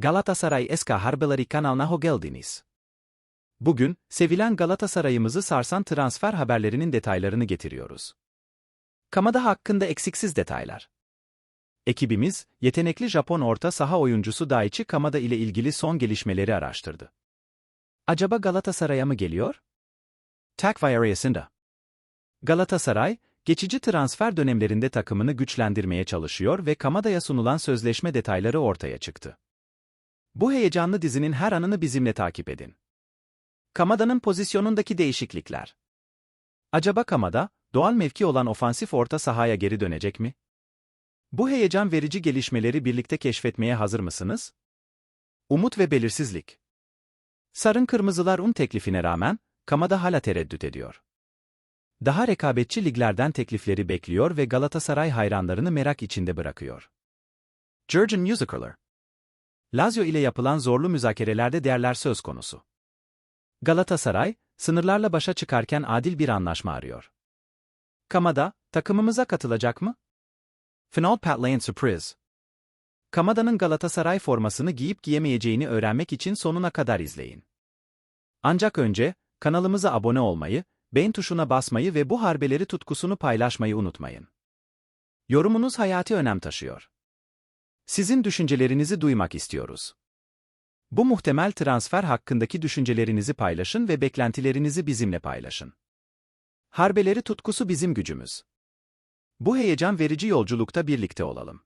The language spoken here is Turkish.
Galatasaray Eska Harbeleri kanalına hoş geldiniz. Bugün, sevilen Galatasaray'ımızı sarsan transfer haberlerinin detaylarını getiriyoruz. Kamada hakkında eksiksiz detaylar. Ekibimiz, yetenekli Japon orta saha oyuncusu Daichi Kamada ile ilgili son gelişmeleri araştırdı. Acaba Galatasaray'a mı geliyor? Takvay arasında. Galatasaray, geçici transfer dönemlerinde takımını güçlendirmeye çalışıyor ve Kamada'ya sunulan sözleşme detayları ortaya çıktı. Bu heyecanlı dizinin her anını bizimle takip edin. Kamada'nın pozisyonundaki değişiklikler. Acaba Kamada, doğal mevki olan ofansif orta sahaya geri dönecek mi? Bu heyecan verici gelişmeleri birlikte keşfetmeye hazır mısınız? Umut ve belirsizlik. Sarın Kırmızılar un teklifine rağmen, Kamada hala tereddüt ediyor. Daha rekabetçi liglerden teklifleri bekliyor ve Galatasaray hayranlarını merak içinde bırakıyor. Jurgen Musicaller Lazio ile yapılan zorlu müzakerelerde değerler söz konusu. Galatasaray, sınırlarla başa çıkarken adil bir anlaşma arıyor. Kamada, takımımıza katılacak mı? Final patlayan sürpriz. Kamada'nın Galatasaray formasını giyip giyemeyeceğini öğrenmek için sonuna kadar izleyin. Ancak önce, kanalımıza abone olmayı, beğen tuşuna basmayı ve bu harbeleri tutkusunu paylaşmayı unutmayın. Yorumunuz hayati önem taşıyor. Sizin düşüncelerinizi duymak istiyoruz. Bu muhtemel transfer hakkındaki düşüncelerinizi paylaşın ve beklentilerinizi bizimle paylaşın. Harbeleri tutkusu bizim gücümüz. Bu heyecan verici yolculukta birlikte olalım.